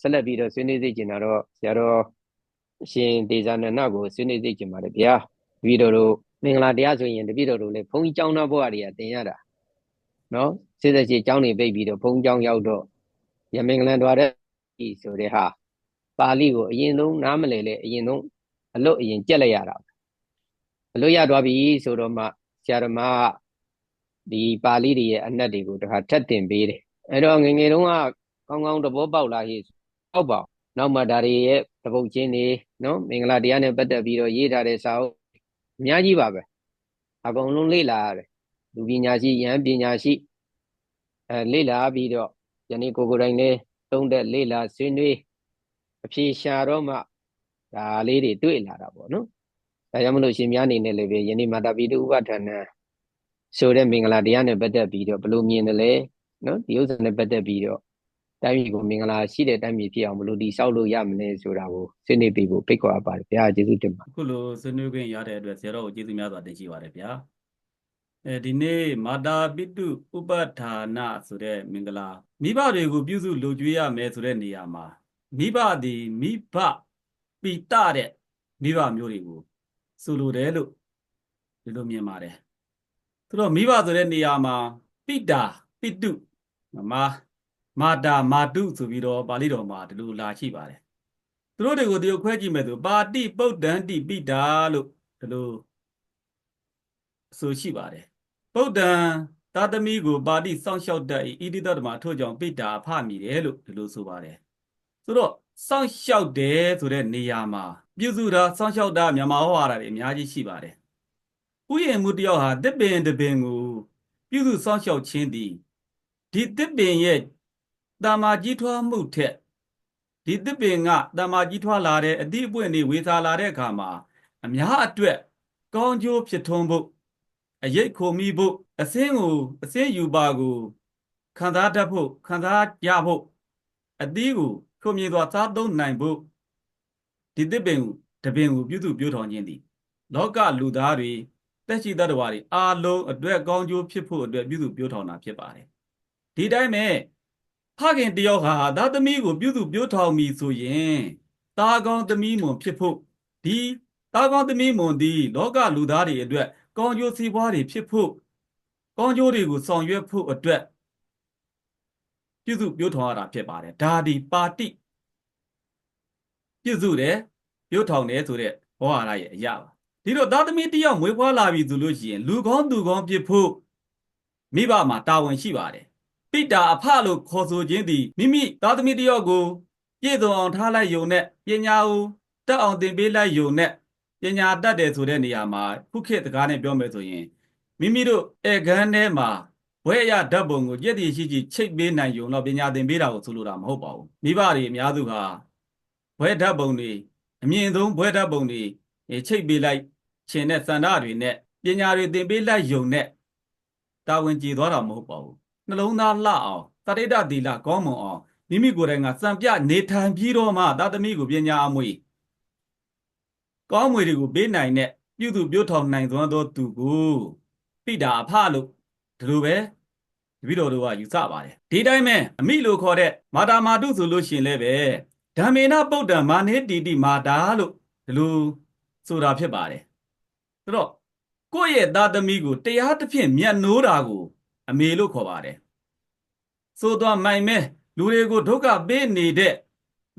ဆက်လက်ပြီးတော့ဆွေးနွေးသိကျင်တာတော့ဆရာတော်အရှင်ဒေဇာနန္ဒကိုဆွေးနွေးသိကျင်ပါတယ်ဗျာတပည့်တော်တို့မင်္ဂလာတရားဆိုရင်တပည့်တော်တို့လည်းဘုန်းကြီးကျောင်းသားဘဝတွေကတင်ရတာနော်စိတ်သက်ရှိကျောင်းနေပိတ်ပြီးတော့ဘုန်းကြီးကျောင်းရောက်တော့ရမင်္ဂလန်တော်တဲ့ဆိုတဲ့ဟာပါဠိကိုအရင်ဆုံးနားမလည်လေအရင်ဆုံးအလွတ်အရင်ကြက်လိုက်ရတာအလွတ်ရသွားပြီဆိုတော့မှဆရာဓမ္မကဒီပါဠိတွေရဲ့အနက်တွေကိုတခါထက်တင်ပေးတယ်အဲ့တော့ငယ်ငယ်တုန်းကကောင်းကောင်းသဘောပေါက်လာဟိ ပေါက်ပါနောက်မှဒါတွေရဲ့သဘုတ်ချင်းတွေနော်မင်္ဂလာတရားနဲ့ပတ်သက်ပြီးတော့ရေးထားတဲ့စာအုပ်အများကြီးပါပဲအကုန်လုံးလေ့လာရတယ်လူပညာရှိယဟန်ပညာရှိအဲလေ့လာပြီးတော့ယနေ့ကိုကိုယ်တိုင်လည်းသုံးတဲ့လေ့လာဆွေးနွေးအဖြေရှာတော့မှဒါလေးတွေတွေ့လာတာပေါ့နော်ဒါကြောင့်မလို့ရှင်များအနေနဲ့လည်းပဲယနေ့မာတာပိတုဥပဋ္ဌာဏဆိုတဲ့မင်္ဂလာတရားနဲ့ပတ်သက်ပြီးတော့ဘလို့မြင်တယ်လဲနော်ဒီဥစ္စာနဲ့ပတ်သက်ပြီးတော့ တိုင်းပြည်ကိုမင်္ဂလာရှိတဲ့တိုင်းပြည်ဖြစ်အောင်ဘလို့ဒီဆောက်လို့ရမလဲဆိုတာကိုဆွေးနွေးပြီးဖို့ဖိတ်ခေါ်ပါတယ်ဗျာကျေးဇူးတင်ပါအခုလိုဆွေးနွေးခွင့်ရတဲ့အတွက်ဆရာတော်ကိုကျေးဇူးများစွာတင်ရှိပါတယ်ဗျာအဲဒီနေ့မာတာပိတုဥပဌာနဆိုတဲ့မင်္ဂလာမိဘတွေကိုပြုစုလုပ်ကြွေးရမယ်ဆိုတဲ့နေရာမှာမိဘသည်မိဘပိတတဲ့မိဘမျိုးတွေကိုဆိုလိုတယ်လို့ဒီလိုမြင်ပါတယ်သူတို့မိဘဆိုတဲ့နေရာမှာပိတာပိတုမာမာ တာမာတုဆိုပြီးတော့ပါဠိတော်မှာဒီလိုလာရှိပါတယ်သူတို့တွေကိုဒီလိုခွဲကြည့်မယ်ဆိုပါတိပုတ်တန်တိပိတာလို့ဒီလိုဆိုရှိပါတယ်ပုတ်တန်သာသမီကိုပါတိစောင့်ရှောက်တတ်၏ဣတိတ္တမထို့ကြောင့်ပိတာအဖမိတယ်လို့ဒီလိုဆိုပါတယ်ဆိုတော့စောင့်ရှောက်တယ်ဆိုတဲ့နေရာမှာပြုစုတာစောင့်ရှောက်တာမြန်မာဟောရတာတွေအများကြီးရှိပါတယ်ဥယျာဉ်မှုတယောက်ဟာတစ်ပင်တစ်ပင်ကို ပြုစုစောင့်ရှောက်ခြင်းသည်ဒီတစ်ပင်ရဲ့ တာမာကြီးထွားမှုထက်ဒီတစ်ပင်ကတာမာကြီးထွားလာတဲ့အသည့်အပွင့်တွေဝေစားလာတဲ့အခါမှာအများအတွက်ကောင်းကျိုးဖြစ်ထွန်းဖို့အရိတ်ခုံမိဖို့အစင်းကိုအစင်းယူပါကိုခံစားတတ်ဖို့ခံစားရဖို့အသီးကိုခုံမြေစွာစားသုံးနိုင်ဖို့ဒီတစ်ပင်ကိုတပင်ကိုပြုစုပြောထောင်ခြင်းသည်လောကလူသားတွေတက်ရှိတတ်တော်တွေအားလုံးအတွက်ကောင်းကျိုးဖြစ်ဖို့အတွက်ပြုစုပြောထောင်တာဖြစ်ပါတယ်ဒီတိုင်းမဲ့ ဖခင်တယောက်ဟာသားသမီးကိုပြုစုပြောထောင်ပြီဆိုရင်သားကောင်းသမီးမွန်ဖြစ်ဖို့ဒီသားကောင်းသမီးမွန်ဒီလောကလူသားတွေအတွက်ကောင်းကျိုးစီးပွားတွေဖြစ်ဖို့ကောင်းကျိုးတွေကိုဆောင်ရွက်ဖို့အတွက်ပြုစုပြောထောင်ရတာဖြစ်ပါတယ်ဒါဒီပါတိပြုစုတယ်ပြောထောင်တယ်ဆိုတဲ့ဟောရရဲ့အရာပါဒီတော့သားသမီးတယောက်မွေးဖွားလာပြီဆိုလို့ရှိရင်လူကောင်းသူကောင်းဖြစ်ဖို့မိဘမှာတာဝန်ရှိပါတယ် ပိတာအဖလို့ခေါ်ဆိုခြင်းသည်မိမိသားသမီးတယောက်ကိုပြည့်စုံအောင်ထားလိုက်ယုံနဲ့ပညာကိုတက်အောင်သင်ပေးလိုက်ယုံနဲ့ပညာတတ်တယ်ဆိုတဲ့နေရာမှာခုခေတ်စကားနဲ့ပြောမယ်ဆိုရင်မိမိတို့ဧကန်းထဲမှာဘွဲရဓာတ်ပုံကိုကြက်တည်ရှိရှိချိတ်ပေးနိုင်ယုံတော့ပညာသင်ပေးတာကိုဆိုလိုတာမဟုတ်ပါဘူးမိဘတွေအများစုဟာဘွဲဓာတ်ပုံတွေအမြင့်ဆုံးဘွဲဓာတ်ပုံတွေချိတ်ပေးလိုက်ခြင်းနဲ့စန္ဒတွေနဲ့ပညာတွေသင်ပေးလိုက်ယုံနဲ့တာဝန်ကြည်သွားတာမဟုတ်ပါဘူး နှလုံးသားလှအောင်တရိဒသီလကောင်းမွန်အောင်မိမိကိုယ်တိုင်ကစံပြနေထိုင်ပြီးတော့မှသာသမီကိုပညာအမွေကောင်းမွေတွေကိုပေးနိုင်တဲ့ပြုသူပြုထောင်နိုင်သောသောသူကိုပိတာအဖလို့ဒီလိုပဲတပည့်တော်တို့ကယူဆပါတယ်ဒီတိုင်းပဲအမိလို့ခေါ်တဲ့မာတာမာတုဆိုလို့ရှိရင်လည်းပဲဓမ္မေနပုဒ္ဒံမာနေတီတိမာတာလို့ဒီလိုဆိုတာဖြစ်ပါတယ်ဆိုတော့ကိုယ့်ရဲ့သားသမီးကိုတရားတစ်ဖြင့်မြတ်နိုးတာကို အမေလို့ခေါ်ပါတယ်ဆိုတော့မိုင်မဲလူတွေကိုဒုက္ခပေးနေတဲ့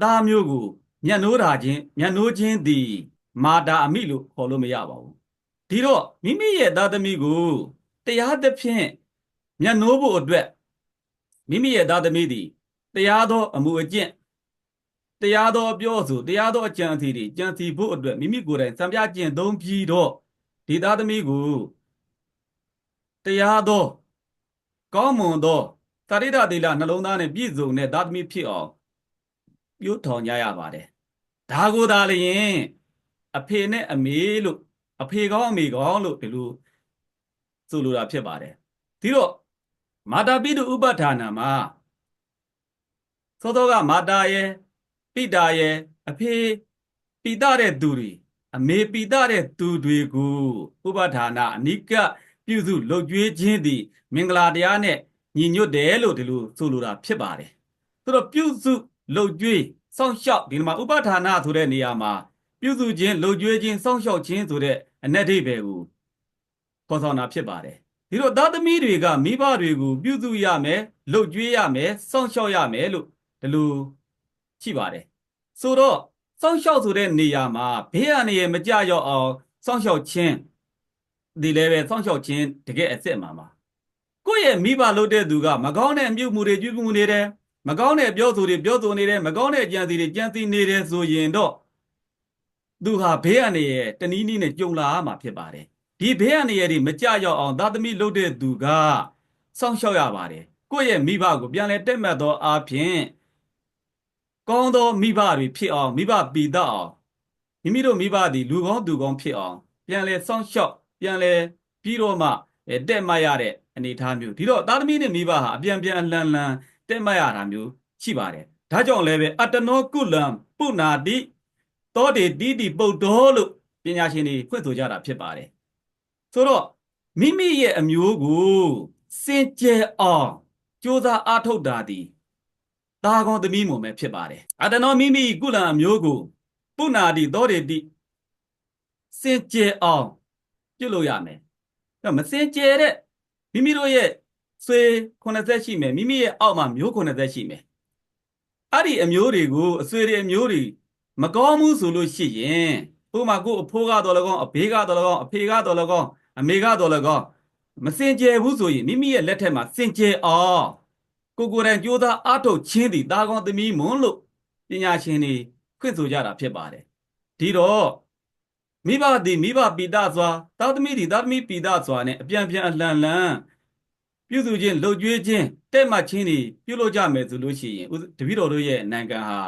သားမျိုးကိုညံ့နိုးတာချင်းညံ့နိုးခြင်းသည်မာတာအမိလို့ခေါ်လို့မရပါဘူးဒီတော့မိမိရဲ့သားသမီးကိုတရားသဖြင့်ညံ့နိုးဖို့အတွက်မိမိရဲ့သားသမီးသည်တရားသောအမှုအကျင့်တရားသောအပြောဆိုတရားသောအကြံအစီတွေကြံစီဖို့အတွက်မိမိကိုယ်တိုင်စံပြကျင့်သုံးပြီးတော့ဒီသားသမီးကိုတရားသော ကောင်းမွန်သောသရိဒသီလနှလုံးသားနဲ့ပြည့်စုံတဲ့သားသမီးဖြစ်အောင်ပြုထောင်ကြရပါတယ်ဒါကိုသာလျင်အဖေနဲ့အမေလို့အဖေကောင်းအမေကောင်းလို့ဒီလိုဆိုလိုတာဖြစ်ပါတယ်ဒီတော့မာတာပိတုဥပဌာဏမှာသောသောကမာတာရဲ့ပိတာရဲ့အဖေပိတာတဲ့သူတွေအမေပိတာတဲ့သူတွေကိုဥပဌာဏအနိက ပြုစုလှုပ်ကြွေးခြင်းသည် မင်္ဂလာတရားနဲ့ညီညွတ်တယ်လို့ဒီလိုဆိုလိုတာဖြစ်ပါတယ်ဆိုတော့ပြုစုလှုပ်ကြွေးစောင့်ရှောက်ဒီမှာဥပဌာနဆိုတဲ့နေရာမှာပြုစုခြင်းလှုပ်ကြွေးခြင်းစောင့်ရှောက်ခြင်းဆိုတဲ့အ내ဒိဗေကိုခေါ်ဆောင်တာဖြစ်ပါတယ်ဒီတော့သားသမီးတွေကမိဘတွေကိုပြုစုရမယ်လှုပ်ကြွေးရမယ်စောင့်ရှောက်ရမယ်လို့ဒီလိုရှိပါတယ်ဆိုတော့စောင့်ရှောက်ဆိုတဲ့နေရာမှာဘေးအန္တရာယ်မကြရောက်အောင်စောင့်ရှောက်ခြင်း ဒီလည်းပဲစောင့်ရှောက်ခြင်းတကယ်အစ်စ်မှာပါကိုယ့်ရဲ့မိဘလုပ်တဲ့သူကမကောင်းတဲ့အပြုမှုတွေပြုမှုနေတယ်မကောင်းတဲ့ပြောဆိုတွေပြောဆိုနေတယ်မကောင်းတဲ့အကြံစီတွေကြံစီနေတယ်ဆိုရင်တော့သူဟာဘေးအန္တရာယ်တနည်းနည်းနဲ့ကြုံလာရမှာဖြစ်ပါတယ်ဒီဘေးအန္တရာယ်တွေမကြရောက်အောင်သာသမီလုပ်တဲ့သူကစောင့်ရှောက်ရပါတယ်ကိုယ့်ရဲ့မိဘကိုပြန်လဲတက်မှတ်သောအားဖြင့်ကောင်းသောမိဘတွေဖြစ်အောင်မိဘပီတတ်အောင်မိမိတို့မိဘသည်လူကောင်းသူကောင်းဖြစ်အောင်ပြန်လဲစောင့်ရှောက် ပြန်လဲပြီးတော့မှအဲတက်မှတ်ရတဲ့အနေအထားမျိုးဒီတော့သားသမီးနဲ့မိဘဟာအပြန်ပြန်အလှန်လှန်တက်မှတ်ရတာမျိုးရှိပါတယ်ဒါကြောင့်လည်းပဲအတ္တနောကုလံပုနာတိသောတေတိတိပုတ်တော်လို့ပညာရှင်တွေဖွင့်ဆိုကြတာဖြစ်ပါတယ်ဆိုတော့မိမိရဲ့အမျိုးကိုစင်ကြယ်အောင်ကြိုးစားအားထုတ်တာသည်တာကောသမီးမုံပဲဖြစ်ပါတယ်အတ္တနောမိမိကုလံအမျိုးကိုပုနာတိသောတေတိစင်ကြယ်အောင် ပြုတ်လို့ရမယ်တော့မစင်ကြယ်တဲ့မိမိတို့ရဲ့ဆွေ80ရှိမယ်မိမိရဲ့အောက်မှာမျိုး80ရှိမယ်အဲ့ဒီအမျိုးတွေကိုအဆွေတွေအမျိုးတွေမကောင်းဘူးဆိုလို့ရှိရင်ဥပမာကိုအဖိုးကတော့လည်းကောင်းအဘေးကတော့လည်းကောင်းအဖေကတော့လည်းကောင်းအမေကတော့လည်းကောင်းမစင်ကြယ်ဘူးဆိုရင်မိမိရဲ့လက်ထက်မှာစင်ကြယ်အောင်ကိုကိုယ်တိုင်ကြိုးစားအားထုတ်ခြင်းသည်တာကောင်းသမီးမွန်းလို့ပညာရှင်တွေခွင့်ဆိုကြတာဖြစ်ပါတယ်ဒီတော့ မိဘသည်မိဘပိတစွာသာသမီသည်သာသမီပိတစွာနဲ့အပြန်ပြန်အလှန်လှန်ပြုစုခြင်းလှုပ်ကြွေးခြင်းတဲ့မှတ်ခြင်းတွေပြုလုပ်ကြမယ်ဆိုလို့ရှိရင်ဥတပည့်တော်တို့ရဲ့နိုင်ငံဟာ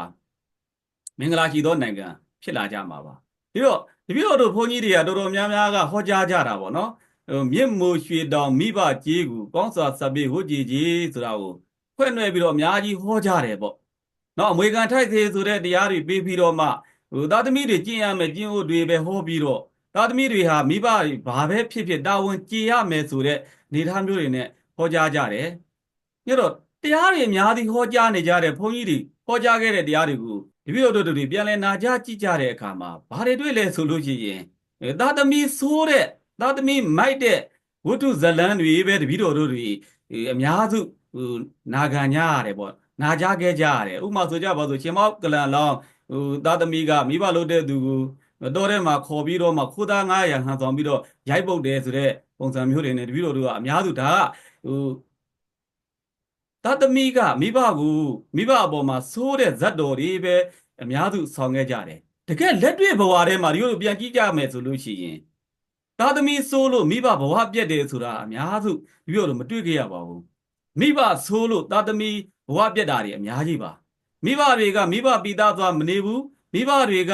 မင်္ဂလာရှိသောနိုင်ငံဖြစ်လာကြမှာပါဒီတော့တပည့်တော်တို့ဘုန်းကြီးတွေကတော်တော်များများကဟောကြားကြတာပေါ့နော်ဟိုမြင့်မိုးရွှေတောင်မိဘကြီးကိုကောင်းစွာစပ်ပြီးဝတ်ကြည်ကြီးဆိုတာကိုဖွင့်နှဲပြီးတော့အများကြီးဟောကြားတယ်ပေါ့နော်အမွေခံထိုက်သေးဆိုတဲ့တရားတွေပေးပြီးတော့မှ ဟိုသားသမီးတွေကျင့်ရမယ်ကျင့်ဖို့တွေပဲဟောပြီးတော့သားသမီးတွေဟာမိဘတွေဘာပဲဖြစ်ဖြစ်တာဝန်ကျေရမယ်ဆိုတဲ့နေသားမျိုးတွေနဲ့ဟောကြားကြတယ်ညတော့တရားတွေအများကြီးဟောကြားနေကြတဲ့ဘုန်းကြီးတွေဟောကြားခဲ့တဲ့တရားတွေကိုတပည့်တော်တို့တွေပြန်လဲနာကြားကြည့်ကြတဲ့အခါမှာဘာတွေတွေ့လဲဆိုလို့ရှိရင်သားသမီးဆိုးတဲ့သားသမီးမိုက်တဲ့ဝတ္ထုဇလန်းတွေပဲတပည့်တော်တို့တွေအများစုဟိုနာခံကြရတယ်ပေါ့နာကြားခဲ့ကြရတယ်ဥပမာဆိုကြပါဆိုရှင်မောက်ကလန်လောင်း ဟိုသားသမီးကမိဘလုပ်တဲ့သူကိုတော့ထဲမှာခေါ်ပြီးတော့မှခိုးသား900ဟန်ဆောင်ပြီးတော့ရိုက်ပုတ်တယ်ဆိုတဲ့ပုံစံမျိုးတွေနဲ့တပည့်တော်တို့ကအများစုဒါကဟိုသားသမီးကမိဘကိုမိဘအပေါ်မှာသိုးတဲ့ဇတ်တော်တွေပဲအများစုဆောင်ခဲ့ကြတယ်တကယ်လက်တွေ့ဘဝထဲမှာဒီလိုပြန်ကြည့်ကြမယ်ဆိုလို့ရှိရင်သားသမီးဆိုးလို့မိဘဘဝပြက်တယ်ဆိုတာအများစုတပည့်တော်မတွေ့ခဲ့ရပါဘူးမိဘဆိုးလို့သားသမီးဘဝပြက်တာတွေအများကြီးပါ မိဘတွေကမိဘပိသားသွားမနေဘူးမိဘတွေက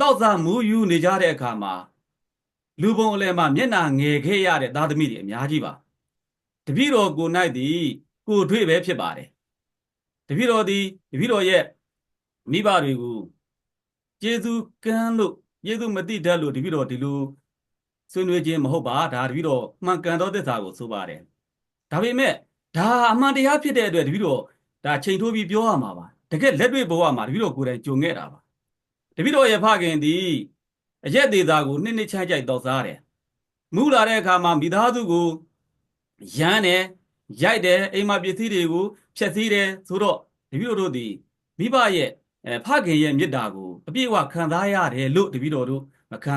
တောက်စားမူးယူနေကြတဲ့အခါမှာလူပုံအလဲမှာမျက်နာငယ်ခဲ့ရတဲ့သားသမီးတွေအများကြီးပါတပည့်တော်ကို၌သည်ကိုတွေ့ပဲဖြစ်ပါတယ်တပည့်တော်သည်တပည့်တော်ရဲ့မိဘတွေကိုကျေးဇူးကမ်းလို့ကျေးဇူးမတိတတ်လို့တပည့်တော်ဒီလိုဆွေးနွေးခြင်းမဟုတ်ပါဒါတပည့်တော်မှန်ကန်သောသစ္စာကိုဆိုပါတယ်ဒါပေမဲ့ဒါအမှန်တရားဖြစ်တဲ့အတွက်တပည့်တော် ဒါချိန်ထိုးပြီးပြောရမှာပါတကယ်လက်တွေ့ဘဝမှာတပည့်တော်ကိုယ်တိုင်ကြုံခဲ့တာပါတပည့်တော်ရဲ့ဖခင်သည်အရက်သေးသားကိုနှစ်နှစ်ချမ်းကြိုက်တော့စားတယ်မူလာတဲ့အခါမှာမိသားစုကိုရမ်းတယ်ရိုက်တယ်အိမ်မှာပစ္စည်းတွေကိုဖျက်ဆီးတယ်ဆိုတော့တပည့်တော်တို့သည်မိဘရဲ့အဲဖခင်ရဲ့မေတ္တာကိုအပြည့်အဝခံစားရတယ်လို့တပည့်တော်တို့မခံ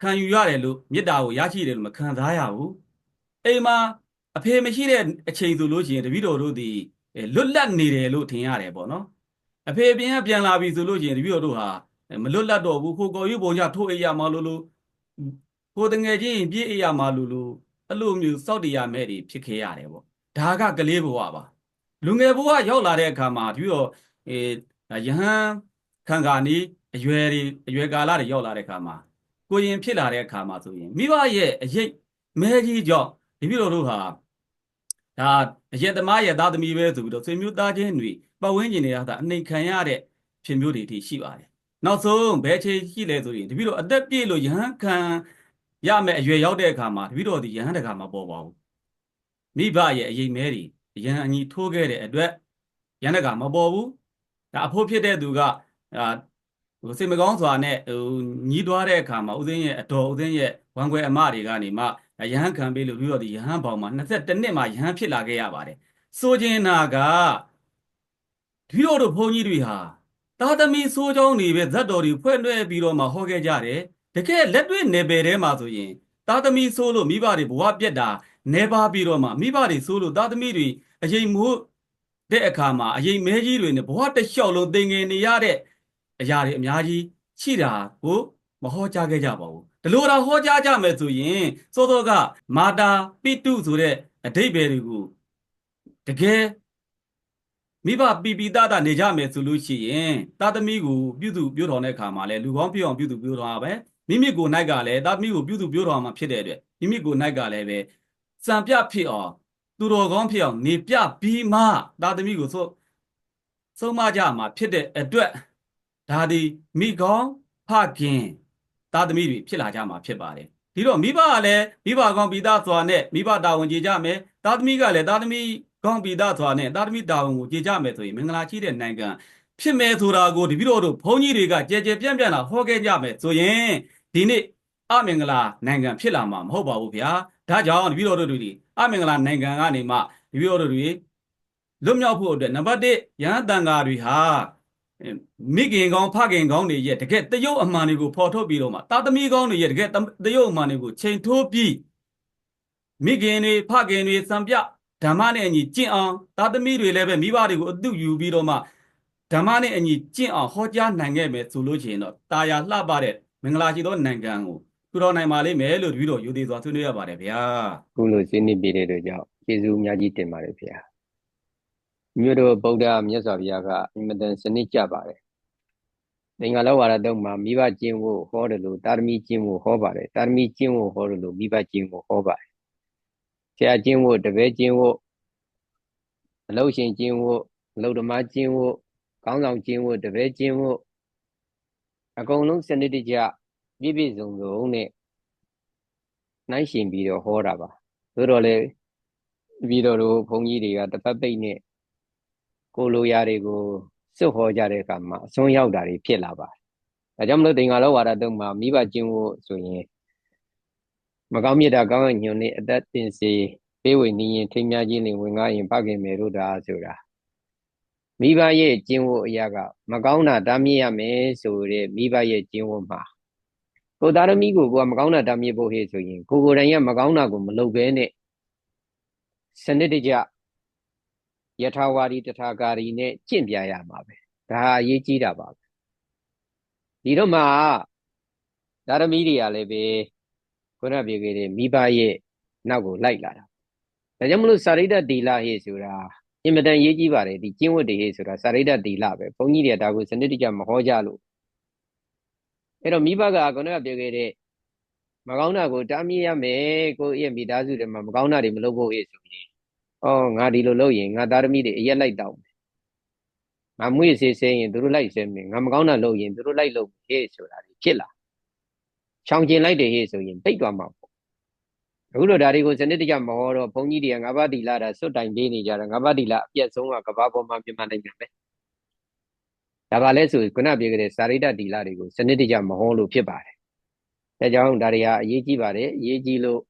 ခံယူရတယ်လို့မေတ္တာကိုရရှိတယ်လို့မခံစားရဘူးအိမ်မှာအဖေမရှိတဲ့အချိန်ဆိုလို့ရှိရင်တပည့်တော်တို့သည် လွတ်လပ်နေတယ်လို့ထင်ရတယ်ပေါ့နော်အဖေပြန်ကပြန်လာပြီဆိုလို့ရှိရင်တပည့်တော်တို့ဟာမလွတ်လပ်တော့ဘူးခိုကော်ယူပုံကြထိုးအိပ်ရမှာလို့လို့ကိုတငယ်ချင်းပြေးအိပ်ရမှာလို့လို့အဲ့လိုမျိုးစောက်တရားမဲ့တွေဖြစ်ခဲ့ရတယ်ပေါ့ဒါကကလေးဘဝပါလူငယ်ဘဝရောက်လာတဲ့အခါမှာပြီးတော့အဲယဟန်ခံကာနီးအရွယ်တွေအရွယ်ကာလတွေရောက်လာတဲ့အခါမှာကိုရင်ဖြစ်လာတဲ့အခါမှာဆိုရင်မိဘရဲ့အရေးမဲကြီးကြောင့်ဒီပြည်တော်တို့ဟာ ဒါအရက်သမားရဲ့သားသမီးပဲဆိုပြီးတော့ဆွေမျိုးသားချင်းတွေပတ်ဝန်းကျင်တွေကသာအနှိမ်ခံရတဲ့ဖြစ်မျိုးတွေအထိရှိပါတယ်နောက်ဆုံးဘယ်ချိန်ရှိလဲဆိုရင်တပည့်တော်အသက်ပြည့်လို့ယဟန်ခံရမယ်အရွယ်ရောက်တဲ့အခါမှာတပည့်တော်ဒီယဟန်တကာမပေါ်ပါဘူးမိဘရဲ့အရေးမဲတွေယဟန်အညီထိုးခဲ့တဲ့အတွက်ယဟန်တကာမပေါ်ဘူးဒါအဖို့ဖြစ်တဲ့သူကအာဟိုစိတ်မကောင်းစွာနဲ့ဟိုညီးသွားတဲ့အခါမှာဦးသိန်းရဲ့အတော်ဦးသိန်းရဲ့ဝမ်ခွဲအမတွေကနေမှ ရဟန်းခံပေးလို့ပြီးတော့ဒီရဟန်းပေါင်မှာ22နှစ်မှာရဟန်းဖြစ်လာခဲ့ရပါတယ်ဆိုခြင်းနာကဒီလိုတို့ဘုန်းကြီးတွေဟာသာသမီဆိုးကြောင်းတွေပဲဇတ်တော်တွေဖွဲ့လွှဲပြီးတော့မှဟောခဲ့ကြတယ်တကယ်လက်တွေ့နယ်ပယ်ထဲမှာဆိုရင်သာသမီဆိုးလို့မိဘတွေဘဝပြက်တာနေပါပြီးတော့မှမိဘတွေဆိုးလို့သာသမီတွေအရင်မိုးတဲ့အခါမှာအရင်မဲကြီးတွေနဲ့ဘဝတစ်လျှောက်လုံးသင်ငယ်နေရတဲ့အရာတွေအများကြီးရှိတာကို မဟောကြားခဲ့ကြပါဘူးဒီလိုတာဟောကြားကြမယ်ဆိုရင်စောစောကမာတာပိတုဆိုတဲ့အဓိပ္ပာယ်တွေကိုတကယ်မိဘပီပီတတနေကြမယ်ဆိုလို့ရှိရင်သာသမီကိုပြုစုပြောတော်တဲ့အခါမှာလဲလူကောင်းပြောအောင်ပြုစုပြောတော်ပါပဲမိမိကိုယ်၌ကလည်းသာသမီကိုပြုစုပြောတော်မှာဖြစ်တဲ့အတွက်မိမိကိုယ်၌ကလည်းပဲစံပြဖြစ်အောင်သူတော်ကောင်းဖြစ်အောင်နေပြပြီးမှသာသမီကိုဆိုဆုံးမကြမှာဖြစ်တဲ့အတွက်ဒါဒီမိကောင်းဖခင် သာသမီတွေဖြစ်လာကြမှာဖြစ်ပါတယ်ဒီတော့မိဘကလည်းမိဘကောင်းပိသားစွာနဲ့မိဘတာဝန်ကြီးကြမယ်သာသမီကလည်းသာသမီကောင်းပိသားစွာနဲ့သာသမီတာဝန်ကိုကြီးကြမယ်ဆိုရင်မင်္ဂလာရှိတဲ့နိုင်ငံဖြစ်မယ်ဆိုတာကိုတပည့်တော်တို့ဘုန်းကြီးတွေကကြဲကြဲပြန့်ပြန့်လာဟောခဲ့ကြမယ်ဆိုရင်ဒီနေ့အမင်္ဂလာနိုင်ငံဖြစ်လာမှာမဟုတ်ပါဘူးဗျာဒါကြောင့်တပည့်တော်တို့တွေအမင်္ဂလာနိုင်ငံကနေမှတပည့်တော်တို့တွေလွတ်မြောက်ဖို့အတွက်နံပါတ်1ရဟန်းတန်ဃာတွေဟာ မိခင်ကောင်းဖခင်ကောင်းတွေရဲ့တကယ်တရုတ်အမှန်တွေကိုဖော်ထုတ်ပြီးတော့မှတာသမီကောင်းတွေရဲ့တကယ်တရုတ်အမှန်တွေကိုချိန်ထိုးပြီးမိခင်တွေဖခင်တွေစံပြဓမ္မနဲ့အညီကျင့်အောင်တာသမီတွေလည်းပဲမိဘတွေကိုအတုယူပြီးတော့မှဓမ္မနဲ့အညီကျင့်အောင်ဟောကြားနိုင်ခဲ့မယ်ဆိုလို့ရှိရင်တော့တာယာလှပတဲ့မင်္ဂလာရှိသောနိုင်ငံကိုထူထောင်နိုင်ပါလိမ့်မယ်လို့တပည့်တော်ယူသေးစွာဆွေးနွေးရပါတယ်ဗျာခုလိုရှင်းနေပြတဲ့အတွက်ကြောင့်ကျေးဇူးအများကြီးတင်ပါတယ်ဗျာ မြို့တော်ဗုဒ္ဓမြတ်စွာဘုရားကအင်မတန်စနစ်ကြပါတယ်သင်္ဃာလောဝါဒတုံးမှာမိဘကျင့်ဖို့ဟောတယ်လို့တာရမီကျင့်ဖို့ဟောပါတယ်တာရမီကျင့်ဖို့ဟောတယ်လို့မိဘကျင့်ဖို့ဟောပါတယ်ဆရာကျင့်ဖို့တပည့်ကျင့်ဖို့အလုရှင်ကျင့်ဖို့အလုဓမ္မကျင့်ဖို့ကောင်းဆောင်ကျင့်ဖို့တပည့်ကျင့်ဖို့အကုန်လုံးစနစ်တကျပြည့်ပြည့်စုံစုံနဲ့နှိုင်းရှင်ပြီးတော့ဟောတာပါသို့တော်လည်းပြီးတော့တို့ဘုန်းကြီးတွေကတစ်ပတ်ပိတ်နဲ့ ကိုလိုရာတွေကိုစွတ်ဟောကြတဲ့အခါမှာအစွန်းရောက်တာတွေဖြစ်လာပါတယ်ဒါကြောင့်မလို့သင်္ဃာလောဝါဒတုံးမှာမိဘကျင့်ဖို့ဆိုရင်မကောင်းမြတ်တာကောင်းတဲ့ညွန်နဲ့အသက်တင်စီပေးဝေနေရင်ထိမ်းများခြင်းနဲ့ဝင်ကားရင်ဖခင်မေတို့တာဆိုတာမိဘရဲ့ကျင့်ဝတ်အရာက မကောင်းတာတားမြစ်ရမယ်ဆိုတဲ့မိဘရဲ့ကျင့်ဝတ်မှာကိုသားသမီးကိုကိုကမကောင်းတာတားမြစ်ဖို့ဟေ့ဆိုရင်ကိုကိုယ်တိုင်ကမကောင်းတာကိုမလုပ်ဘဲနဲ့စနစ်တကျ ယထာဝါဒီတထာကာရီနဲ့ကျင့်ပြရမှာပဲဒါဟာအရေးကြီးတာပါပဲဒီတော့မှသာသမီတွေကလည်းပဲခုနပြောခဲ့တဲ့မိဘရဲ့နောက်ကိုလိုက်လာတာဒါကြောင့်မလို့စာရိတ္တတီလာဟေ့ဆိုတာအင်မတန်ရေးကြီးပါတယ်ဒီကျင့်ဝတ်တွေဟေ့ဆိုတာစာရိတ္တတီလာပဲဘုန်းကြီးတွေကဒါကိုစနစ်တကျမဟောကြလို့အဲ့တော့မိဘကခုနကပြောခဲ့တဲ့မကောင်းတာကိုတားမြစ်ရမယ်ကိုယ့်ရဲ့မိသားစုတွေမှာမကောင်းတာတွေမလုပ်ဖို့ဟေ့ဆိုရင် ဩငါဒီလိုလုပ်ရင်ငါသားသမီးတွေအရက်လိုက်တောင်းမယ်ငါမွေးစေးစေးရင်သူတို့လိုက်ဆဲမယ်ငါမကောင်းတာလုပ်ရင်သူတို့လိုက်လုပ်ဟေ့ဆိုတာတွေဖြစ်လာချောင်ကျင်လိုက်တယ်ဟေ့ဆိုရင်ပိတ်သွားမှာပေါ့အခုလိုဒါတွေကိုစနစ်တကျမဟောတော့ဘုန်းကြီးတွေကငါးပါးတီလာတာစွတ်တိုင်ပေးနေကြတာငါးပါးတီလာအပြတ်ဆုံးကကဘာပေါ်မှာမြန်မာနိုင်ငံပဲဒါပါလဲဆိုခုနပြောခဲ့တဲ့စာရိတ္တတီလာတွေကိုစနစ်တကျမဟောလို့ဖြစ်ပါတယ်ဒါကြောင့်ဒါတွေဟာအရေးကြီးပါတယ်အရေးကြီးလို့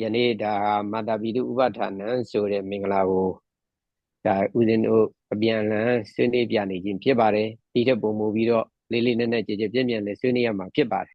ယနေ့ဒါမာတာပိတုဥပဋ္ဌာဏံဆိုတဲ့မင်္ဂလာကိုဒါဦးဇင်းတို့အပြန်လန်ဆွေးနွေးပြနေခြင်းဖြစ်ပါတယ်ဒီထက်ပုံမူပြီးတော့လေးလေးနက်နက်ကြည်ကြည်ပြည့်ပြည့်နဲ့ဆွေးနွေးရမှာဖြစ်ပါတယ်